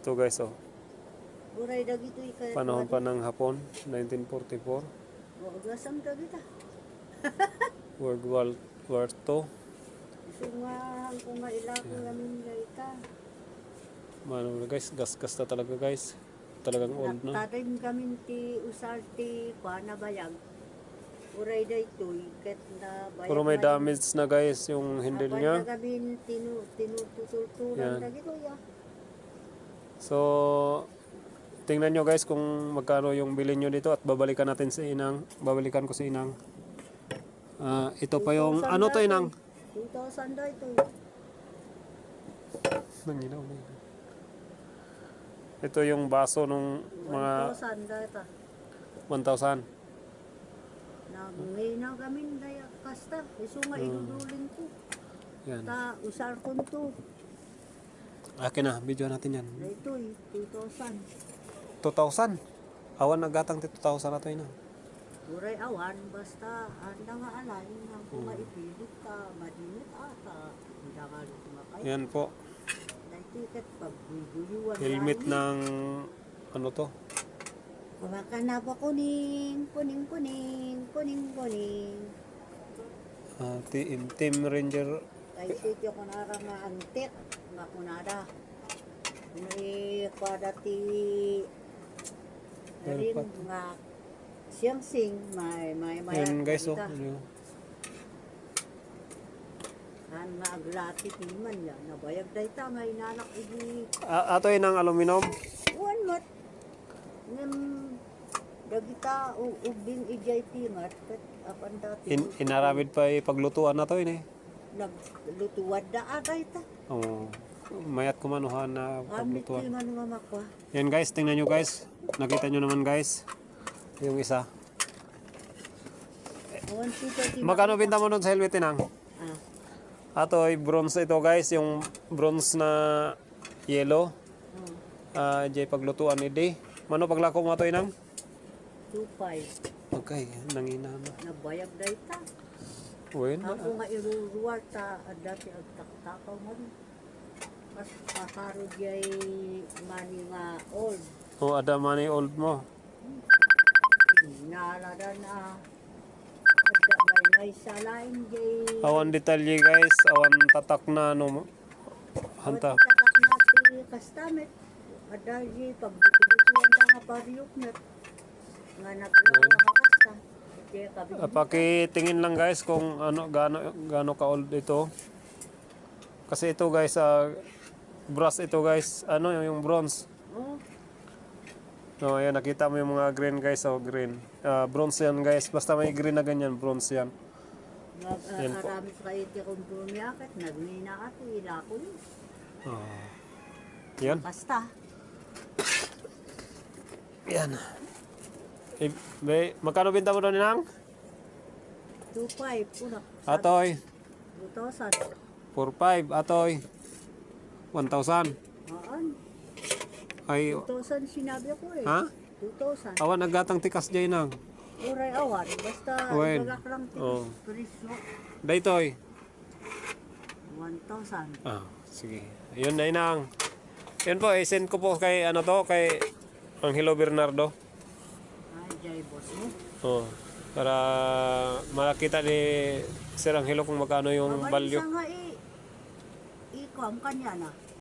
Ito guys, oh. Buray dagito ikay. Panahon pa ng Hapon, 1944. Wag gasam dagita. World War, War II. Sungahan ko nga ila ko namin gaita. Mano na guys, gas-gas na talaga guys. Talagang old na. Nagtatanim kami ti usar ti kuana bayag. Buray daytoy ket na bayag. Pero may na- damage na guys yung handle niya. na kami tinu tinututultulan Yan. dagito ya. So, tingnan nyo guys kung magkano yung bilhin nyo dito at babalikan natin sa inang. Babalikan ko sa inang. Ah, ito pa yung, ano to inang? 2,000 daytoy. Nanginaw na yun. Ito yung baso nung mga 1,000 data. 1,000. Na ngayon na kami daya kasta. Iso nga Hmm. idudulin ko. Yan. Ta usar ko to. Akin na, video natin yan. Daytoy 2,000. 2,000. Awan nagatang ti 2,000 na to. Uray awan, basta anda nga alay nga kung Hmm. maipilit ka, madinit ata. Hindi ka tumakay. Yan po. Dahil kat pagbubuyuan. Helmet ng ano to? Mga kanaba kuning, kuning, kuning, kuning, kuning. Ah, ti- Team Ranger. Kay sityo ko nara nga antik, nga kunada. May kwadati rin nga siyang sing, may, may, may. Yan guys oh. Ano. Han nga aglati timan ya, nabayag dayta nga inanak igi Ah, ato yun ang aluminum. Uwan mat. Ngem dagita ubin ijay timat kat apan dati. In, inaramid pa paglutuan na to yun eh. Naglutuwad da agay ta. Oh, mayat kumanuhan na Amit paglutuan. timan nga makwa. Yan guys, tingnan nyo guys. Nakita nyo naman guys. Yung isa. Magkano binta mo doon sa helmet inang? Ah, Ato ay bronze ito guys. Yung bronze na yellow. oh, Ah, jay paglutuan ni day. Mano paglako mo ato inang? 25. Okay, nangina na. Nabayag dayta. Well, Ako nga iruruwar ta at dati agtaktakaw mo rin. Mas pasaro jay mani nga old. oh, ada money old mo. Nalada na. Ada may may salain jay. Awan detalye guys. Awan tatak na ano. Hanta. Pati tatak natin kastamit. Ada jay pagbuto-buto yan na nga pariyok net. Nga naglawa nga kasta. Ah, pakitingin lang guys kung ano gaano gaano ka old ito. Kasi ito guys, ah, brass ito guys, ano yung bronze. Oh, No, ayan nakita mo yung mga green guys, oh green. Ah, bronze yan guys, basta may green na ganyan, bronze yan. nag Yan po. aramis ka iti kung bumiyakat. Nagmina ka ila ko yun. Ah. yan, Kasta. yan. Eh, be, magkano binta mo doon nang? 2.5 una. Atoy, 2,000. 4.5, atoy. 1,000. Maan. Ay, 2,000 sinabi ko eh. ha? 2,000. Awan nagatang tikas dyan nang. Uray awan. Basta Wen. ibagak lang Oh. tinis. Presyo. Daytoy. 1,000. Ah, sige. Yun na inang. Yun po, i-send ko po kay ano to, kay Angelo Bernardo. Jay boss mo. Oh, para makita ni Sir Angelo kung magkano yung Abay, value. isa nga i... Ikuam kanya na.